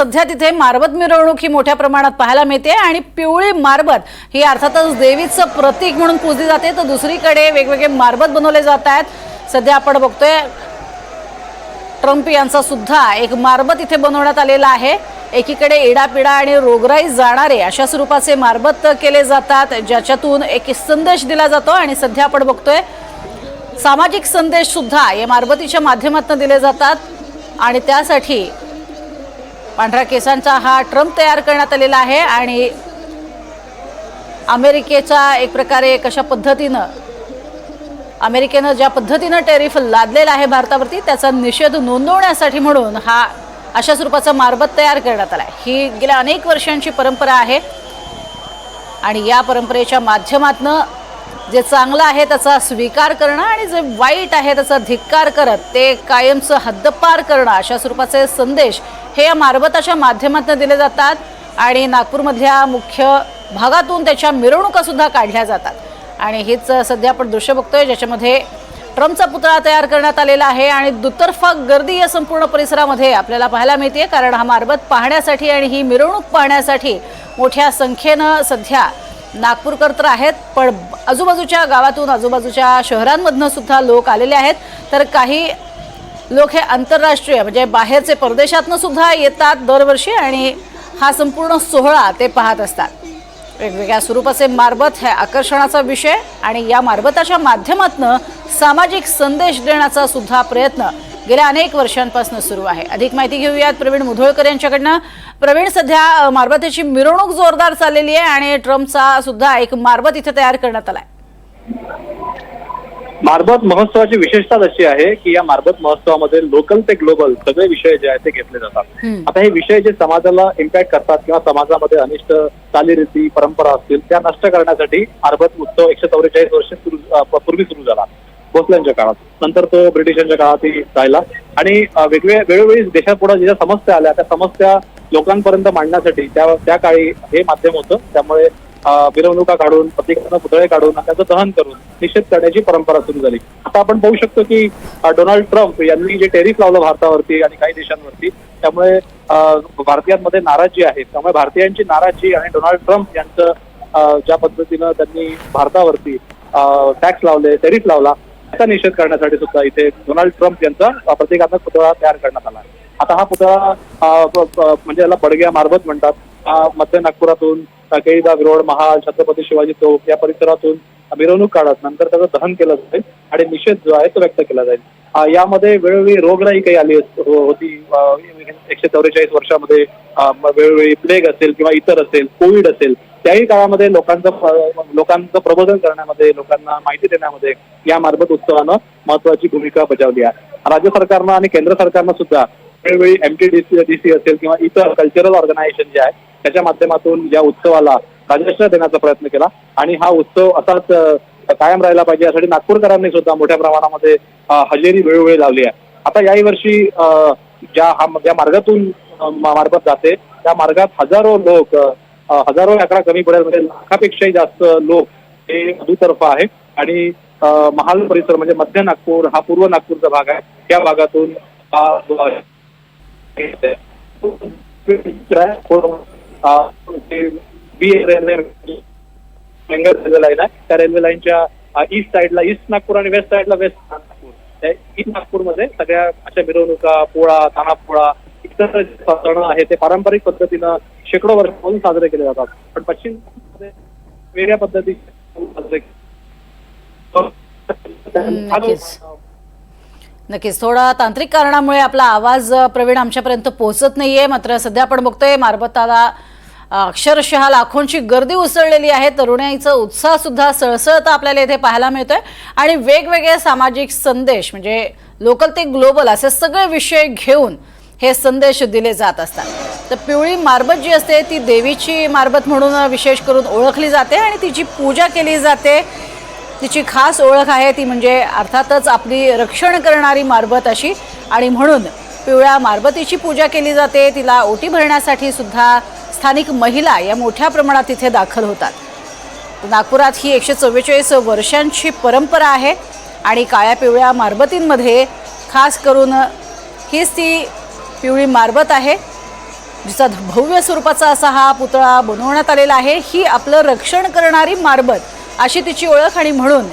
सध्या तिथे मारबत मिरवणूक ही मोठ्या प्रमाणात पाहायला मिळते आणि पिवळी मारबत ही अर्थातच देवीचं प्रतीक म्हणून पूजली जाते. तर दुसरीकडे वेगवेगळे मारबत बनवले जात आहेत. सध्या आपण बघतोय ट्रम्प यांचा सुद्धा एक मारबत इथे बनवण्यात आलेला आहे. एकीकडे इडापिडा आणि रोगराई जाणारे अशा स्वरूपाचे मारबत केले जातात ज्याच्यातून एक संदेश दिला जातो. आणि सध्या आपण बघतोय सामाजिक संदेश सुद्धा या मारबतीच्या माध्यमातून दिले जातात. आणि त्यासाठी पांढऱ्या केसांचा हा ट्रम्प तयार करण्यात आलेला आहे आणि अमेरिकेचा एक प्रकारे कशा पद्धतीनं अमेरिकेनं ज्या पद्धतीनं टेरिफ लादलेला आहे भारतावरती त्याचा निषेध नोंदवण्यासाठी म्हणून हा अशा स्वरूपाचा मारबत तयार करण्यात आला आहे ही गेल्या अनेक वर्षांची परंपरा आहे आणि या परंपरेच्या माध्यमातनं जे चांगलं आहे त्याचा स्वीकार करणं आणि जे वाईट आहे त्याचा धिक्कार करत ते कायमचं हद्दपार करणं अशा स्वरूपाचे संदेश हे या मारबताच्या माध्यमातून दिले जातात आणि नागपूरमधल्या मुख्य भागातून त्याच्या मिरवणुकासुद्धा काढल्या जातात. आणि हेच सध्या आपण दृश्य बघतोय ज्याच्यामध्ये ट्रम्पचा पुतळा तयार करण्यात आलेला आहे आणि दुतर्फा गर्दी या संपूर्ण परिसरामध्ये आपल्याला पाहायला मिळते कारण हा मारबत पाहण्यासाठी आणि ही मिरवणूक पाहण्यासाठी मोठ्या संख्येनं सध्या नागपूरकर तर आहेत पण आजूबाजूच्या गावातून आजूबाजूच्या शहरांमधनं सुद्धा लोक आलेले आहेत. तर काही लोक हे आंतरराष्ट्रीय म्हणजे बाहेरचे परदेशातनं सुद्धा येतात दरवर्षी आणि हा संपूर्ण सोहळा ते पाहत असतात. वेगवेगळ्या स्वरूपाचे मारबत हे आकर्षणाचा विषय आणि या मारबताच्या माध्यमातून सामाजिक संदेश देण्याचा सुद्धा प्रयत्न गेल्या अनेक वर्षांपासून सुरू आहे. अधिक माहिती घेऊयात प्रवीण मुधोळकर यांच्याकडनं. प्रवीण सध्या मारबतीची मिरवणूक जोरदार चाललेली आहे आणि ट्रम्पचा सुद्धा एक मारबत इथे तयार करण्यात आलाय. मारबत महोत्सवाची विशेषता अशी आहे की या मारबत महोत्सवामध्ये लोकल ते ग्लोबल सगळे विषय जे आहेत ते घेतले जातात. आता हे विषय जे समाजाला इम्पॅक्ट करतात किंवा समाजामध्ये अनिष्ट चालीरीती परंपरा असतील त्या नष्ट करण्यासाठी मारबत उत्सव एकशे चौवेचाळीस वर्ष पूर्वी सुरू झाला. भोसल्यांच्या काळात. नंतर तो ब्रिटिशांच्या काळातही राहिला. आणि वेगवेगळे वेगवेगळ्या वेळोवेळी देशापुढे ज्या समस्या आल्या त्या समस्या लोकांपर्यंत मांडण्यासाठी त्या त्या काळी हे माध्यम होतं. त्यामुळे मिरवणुका काढून प्रत्येकानं पुतळे काढून त्याचं दहन करून निषेध करण्याची परंपरा सुरू झाली. आता आपण पाहू शकतो की डोनाल्ड ट्रम्प यांनी जे टेरिफ लावलं भारतावरती आणि काही देशांवरती त्यामुळे भारतीयांमध्ये नाराजी आहे. त्यामुळे भारतीयांची नाराजी आणि डोनाल्ड ट्रम्प यांचं ज्या पद्धतीनं त्यांनी भारतावरती टॅक्स लावले टेरिफ लावला त्याचा निषेध करण्यासाठी सुद्धा इथे डोनाल्ड ट्रम्प यांचा अ, प्रतिकात्मक पुतळा तयार करण्यात आला. आहे. आता हा पुतळा म्हणजे याला बडग्या मारबत म्हणतात. हा मध्य नागपुरातून केळीबाग रोड महाल छत्रपती शिवाजी चौक या परिसरातून मिरवणूक काढत नंतर त्याचं दहन केलं जाईल आणि निषेध जो आहे तो व्यक्त केला जाईल. यामध्ये वेळोवेळी रोगराई काही आली अस- होती. हो, एकशे चौवेचाळीस वर्षामध्ये वेळोवेळी प्लेग असेल किंवा इतर असेल कोविड असेल. त्याही काळामध्ये लोकांचं लोकांचं प्रबोधन करण्यामध्ये लोकांना माहिती देण्यामध्ये या मारबत उत्सवानं महत्वाची भूमिका बजावली आहे. राज्य सरकारनं आणि केंद्र सरकारनं सुद्धा वेळोवेळी एमटीडीसी असेल किंवा इतर कल्चरल ऑर्गनायझेशन जे आहे त्याच्या माध्यमातून या उत्सवाला राजश्रय देण्याचा प्रयत्न केला. आणि हा उत्सव असाच कायम राहिला पाहिजे यासाठी नागपूरकरांनी सुद्धा मोठ्या प्रमाणामध्ये हजेरी वेळोवेळी लावली आहे. आता याही वर्षी ज्या हा ज्या मार्गातून मार्फत जाते त्या मार्गात हजारो लोक हजारो आकडा कमी पडेल म्हणजे लाखापेक्षाही जास्त लोक हे दुतर्फा आहे आणि महाल परिसर म्हणजे मध्य नागपूर हा पूर्व नागपूरचा भाग आहे. त्या भागातून हा जो आहे, बी रेल्वे रेल्वे लाईन आहे. त्या रेल्वे लाईनच्या ईस्ट साईडला ईस्ट नागपूर आणि वेस्ट साईडला वेस्ट नागपूर. ईस्ट नागपूरमध्ये सगळ्या अशा मिरवणुका पोळा तानापोळा इतर जे सण आहे ते पारंपरिक पद्धतीनं शेकडो वर्षापासून साजरे केले जातात. पण पश्चिम वेगळ्या पद्धतीचे साजरे नक्कीच. नक्कीच. थोडा तांत्रिक कारणामुळे आपला आवाज प्रवीण आमच्यापर्यंत पोहोचत नाहीये. मात्र सध्या आपण बघतोय मारबताला अक्षरशः लाखोंची गर्दी उसळलेली आहे. तरुणाईचा उत्साह सुद्धा सळसळता आपल्याला इथे पाहायला मिळतोय. आणि वेगवेगळे सामाजिक संदेश म्हणजे लोकल ते ग्लोबल असे सगळे विषय घेऊन हे संदेश दिले जात असतात. तर पिवळी मारबत जी असते ती देवीची मारबत म्हणून विशेष करून ओळखली जाते आणि तिची पूजा केली जाते तिची खास ओळख आहे ती म्हणजे अर्थातच आपली रक्षण करणारी मारबत अशी. आणि म्हणून पिवळ्या मारबतीची पूजा केली जाते तिला ओटी भरण्यासाठी सुद्धा स्थानिक महिला या मोठ्या प्रमाणात तिथे दाखल होतात. नागपुरात ही एकशे चव्वेचाळीस वर्षांची परंपरा आहे आणि काळ्या पिवळ्या मारबतींमध्ये खास करून हीच ती पिवळी मारबत आहे. जिचा भव्य स्वरूपाचा असा हा पुतळा बनवण्यात आलेला आहे ही आपलं रक्षण करणारी मारबत अशी तिची ओळख आणि म्हणून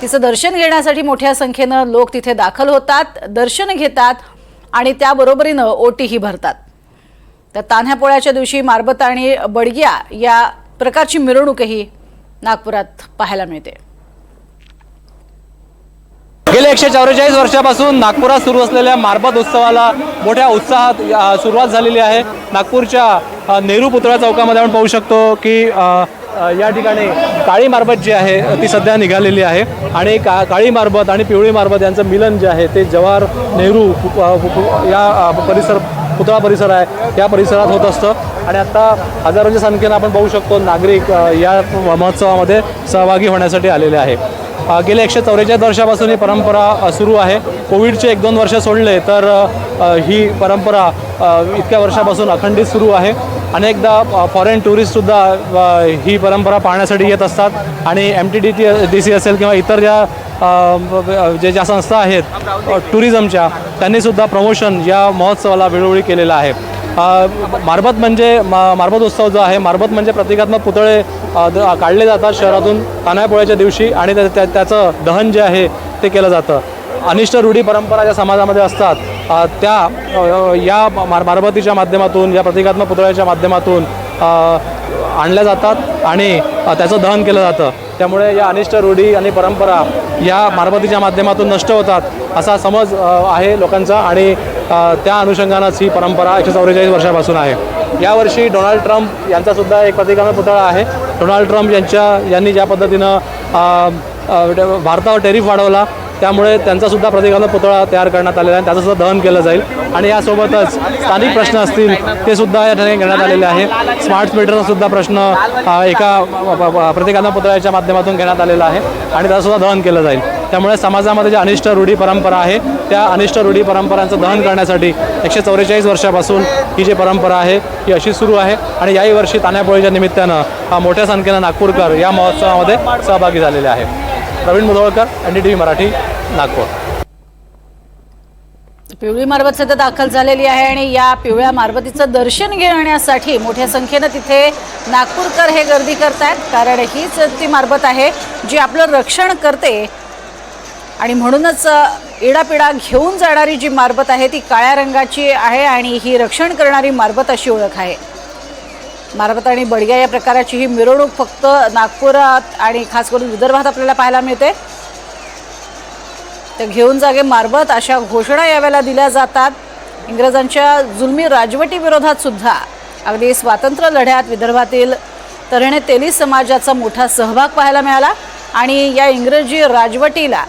तिचं दर्शन घेण्यासाठी मोठ्या संख्येनं लोक तिथे दाखल होतात दर्शन घेतात आणि त्याबरोबरीनं ओटीही भरतात. तर तान्ह्या पोळ्याच्या दिवशी मारबत आणि बडग्या या प्रकारची मिरवणूकही नागपुरात पाहायला मिळते. गेल्या एकशे चौवेचाळीस वर्षापासून नागपुरात सुरू असलेल्या मारबत उत्सवाला मोठ्या उत्साहात सुरुवात झालेली आहे. नागपूरच्या नेहरू पुतळा चौकामध्ये आपण पाहू शकतो की या ठिकाणी काळी मारबत जी आहे ती सध्या निघालेली आहे. आणि का काळी मारबत आणि पिवळी मारबत यांचं मिलन जे आहे ते जवाहर नेहरू या परिसर पुतळा परिसर आहे. त्या परिसरात होत असतं. आणि आता हजारोच्या संख्येनं आपण पाहू शकतो नागरिक या महोत्सवामध्ये सहभागी होण्यासाठी आलेले आहे. गेल्या एकशे चौवेचाळीस वर्षापासून ही परंपरा सुरू आहे. कोविडचे एक दोन वर्ष सोडले तर ही परंपरा इतक्या वर्षापासून अखंडित सुरू आहे. अनेकदा फॉरेन टुरिस्टसुद्धा ही परंपरा पाहण्यासाठी येत असतात. आणि M T D T D C असेल किंवा इतर ज्या जे ज्या संस्था आहेत टुरिझमच्या त्यांनीसुद्धा प्रमोशन या महोत्सवाला वेळोवेळी केलेलं आहे. मारबत म्हणजे मा मारबत उत्सव जो आहे मारबत म्हणजे प्रतिकात्मक पुतळे द- काढले जातात शहरातून कानापोळ्याच्या दिवशी आणि त्या- त्या- त्याचं दहन जे आहे ते केलं जातं. अनिष्ट रूढी परंपरा ज्या समाजामध्ये असतात त्या या मार मारबतीच्या माध्यमातून या प्रतिकात्मक पुतळ्याच्या माध्यमातून आणल्या जातात आणि त्याचं दहन केलं जातं. त्यामुळे या अनिष्ट रूढी आणि परंपरा या मारबतीच्या माध्यमातून नष्ट होतात असा समज आहे लोकांचा आणि त्या अनुषंगानंच ही परंपरा एकशे चौवेचाळीस वर्षापासून आहे. यावर्षी डोनाल्ड ट्रम्प यांचासुद्धा एक प्रतिकात्मक पुतळा आहे. डोनाल्ड ट्रम्प यांच्या यांनी ज्या पद्धतीनं भारतावर टेरिफ वाढवला त्यामुळे त्यांचासुद्धा प्रतिकात्मक पुतळा तयार करण्यात आलेला आहे त्याचंसुद्धा दहन केलं जाईल. आणि यासोबतच स्थानिक प्रश्न असतील ते सुद्धा या ठिकाणी घेण्यात आलेले आहे. स्मार्ट मीटरचा सुद्धा प्रश्न एका प्रतिकात्मक पुतळ्याच्या माध्यमातून घेण्यात आलेला आहे आणि त्याचंसुद्धा दहन केलं जाईल. त्यामुळे समाजामध्ये ज्या अनिष्ट रूढी परंपरा आहे त्या अनिष्ट रूढी परंपरांचं दहन करण्यासाठी एकशे चौवेचाळीस वर्षापासून ही जी परंपरा आहे ही अशी सुरू आहे. आणि याही वर्षी तान्यापोळीच्या निमित्तानं हा मोठ्या संख्येनं नागपूरकर या महोत्सवामध्ये सहभागी झालेले आहे Pravin Mudholkar N D T V Marathi Nagpur. पिवळी मारबत सध्या दाखल झालेली आहे आणि या पिवळ्या मारबतीचं दर्शन घेण्यासाठी मोठ्या संख्येनं तिथे नागपूरकर हे गर्दी करतायत. कारण हीच ती मारबत आहे जी आपलं रक्षण करते आणि म्हणूनच इडापिडा घेऊन जाणारी जी मारबत आहे ती काळ्या रंगाची आहे आणि ही रक्षण करणारी मारबत अशी ओळख आहे. मारबत आणि बडग्या या प्रकाराची ही मिरवणूक फक्त नागपुरात आणि खास करून विदर्भात आपल्याला पाहायला मिळते. तर घेऊन जागे मारबत अशा घोषणा यावेळेला दिल्या जातात. इंग्रजांच्या जुलमी राजवटीविरोधात सुद्धा अगदी स्वातंत्र्य लढ्यात विदर्भातील तऱ्हेने तेली समाजाचा मोठा सहभाग पाहायला मिळाला. आणि या इंग्रजी राजवटीला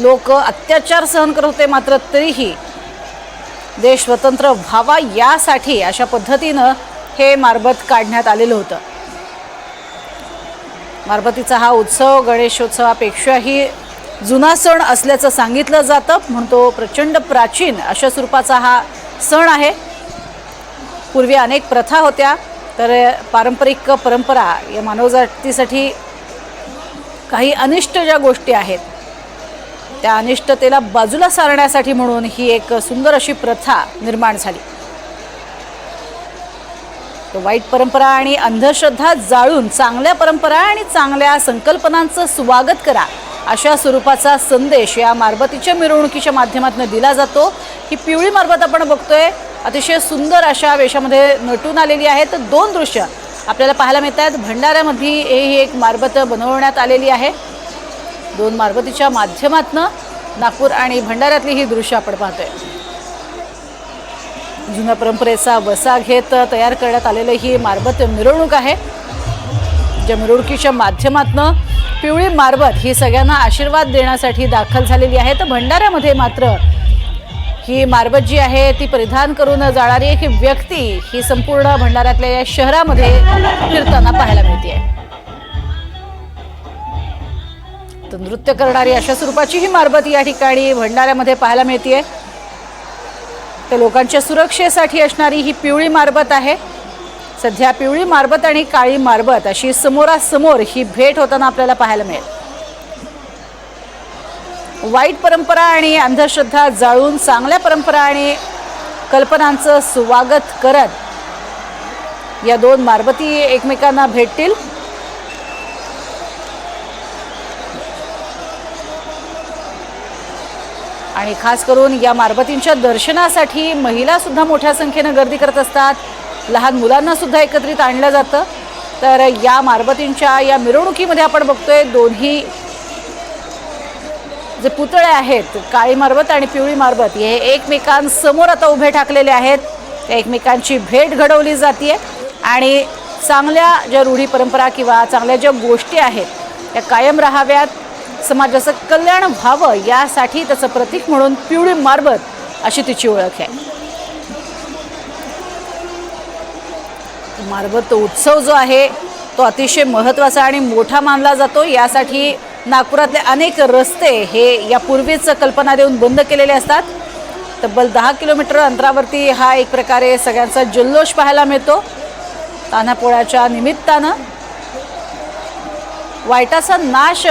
लोक अत्याचार सहन करत होते मात्र तरीही देश स्वतंत्र व्हावा यासाठी अशा पद्धतीनं हे मारबत काढण्यात आलेलं होतं. मारबतीचा हा उत्सव गणेशोत्सवापेक्षाही जुना सण असल्याचं सांगितलं जातं म्हणतो प्रचंड प्राचीन अशा स्वरूपाचा हा सण आहे. पूर्वी अनेक प्रथा होत्या तर पारंपरिक परंपरा या मानवजातीसाठी काही अनिष्ट ज्या गोष्टी आहेत त्या अनिष्टतेला बाजूला सारण्यासाठी म्हणून ही एक सुंदर अशी प्रथा निर्माण झाली. वाईट परंपरा आणि अंधश्रद्धा जाळून चांगल्या परंपरा आणि चांगल्या संकल्पनांचं स्वागत करा अशा स्वरूपाचा संदेश या मारबतीच्या मिरवणुकीच्या माध्यमातून दिला जातो. ही पिवळी मारबत आपण बघतोय. अतिशय सुंदर अशा वेशामध्ये नटून आलेली आहे तर दोन दृश्य. आपल्याला पाहायला मिळत आहेत भंडाऱ्यामध्ये ही एक मारबत बनवण्यात आलेली आहे. दोन मारबतीच्या माध्यमातनं नागपूर आणि भंडाऱ्यातली ही दृश्य आपण पाहतोय. जुन्या परंपरेचा वसा घेत तयार करण्यात आलेलं ही मारबत मिरवणूक आहे. ज्या मिरवणुकीच्या माध्यमातनं पिवळी मारबत ही सगळ्यांना आशीर्वाद देण्यासाठी दाखल झालेली आहे. तर भंडाऱ्यामध्ये मात्र ही मारबत जी आहे ती परिधान करून जाणारी एक व्यक्ती ही संपूर्ण भंडाऱ्यातल्या या शहरामध्ये फिरताना पाहायला मिळते आहे नृत्य करणारी अशा स्वरूपाची ही मारबत या ठिकाणी भंडाऱ्यामध्ये पाहायला मिळते तर लोकांच्या सुरक्षेसाठी असणारी ही पिवळी मारबत आहे. सध्या पिवळी मारबत आणि काळी मारबत अशी समोरासमोर ही भेट होताना आपल्याला पाहायला मिळेल. वाईट परंपरा आणि अंधश्रद्धा जाळून चांगल्या परंपरा आणि कल्पनांचं स्वागत करत या दोन मारबती एकमेकांना भेटतील. आणि खास करून या मारबतींच्या दर्शनासाठी महिलासुद्धा मोठ्या संख्येनं गर्दी करत असतात. लहान मुलांनासुद्धा एकत्रित आणलं जातं. तर या मारबतींच्या या मिरवणुकीमध्ये आपण बघतोय दोन्ही जे पुतळे आहेत काळी मारबत आणि पिवळी मारबत हे एकमेकांसमोर आता उभे ठाकलेले आहेत. त्या एकमेकांची भेट घडवली जाते आणि चांगल्या ज्या रूढी परंपरा किंवा चांगल्या ज्या गोष्टी आहेत त्या कायम राहाव्यात. समाजाचं कल्याण व्हावं यासाठी त्याचं प्रतीक म्हणून पिवळी मारबत अशी तिची ओळख आहे. मारबत उत्सव जो आहे तो अतिशय महत्त्वाचा आणि मोठा मानला जातो. यासाठी नागपुरातले अनेक रस्ते हे यापूर्वीच कल्पना देऊन बंद केलेले असतात. तब्बल दहा किलोमीटर अंतरावरती हा एक प्रकारे सगळ्यांचा जल्लोष पाहायला मिळतो. तान्हापोळ्याच्या निमित्तानं वाईटाचा नाश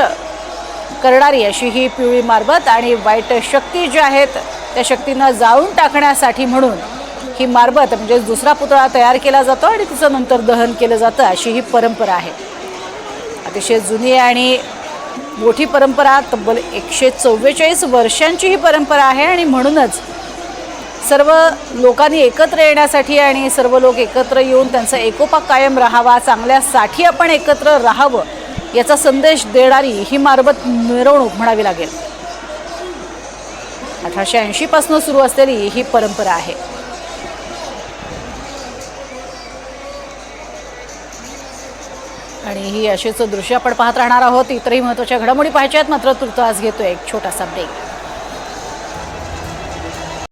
करणारी अशी ही पिवळी मारबत आणि वाईट शक्ती ज्या आहेत त्या शक्तींना जाळून टाकण्यासाठी म्हणून ही मारबत म्हणजे दुसरा पुतळा तयार केला जातो आणि तिचं नंतर दहन केलं जातं अशी ही परंपरा आहे. अतिशय जुनी आणि मोठी परंपरा तब्बल एकशे चव्वेचाळीस वर्षांची ही परंपरा आहे आणि म्हणूनच सर्व लोकांनी एकत्र येण्यासाठी आणि सर्व लोक एकत्र येऊन त्यांचा एकोपा कायम राहावा चांगल्यासाठी आपण एकत्र राहावं याचा संदेश देणारी ही मारबत मिरवणूक म्हणावी लागेल. अठराशे ऐंशीपासून सुरू असलेली ही परंपरा आहे. आणि ही अशीच दृश्य आपण पाहत राहणार आहोत. इतरही महत्त्वाच्या घडामोडी पाहायच्या आहेत. मात्र तुर्तास घेतोय एक छोटासा ब्रेक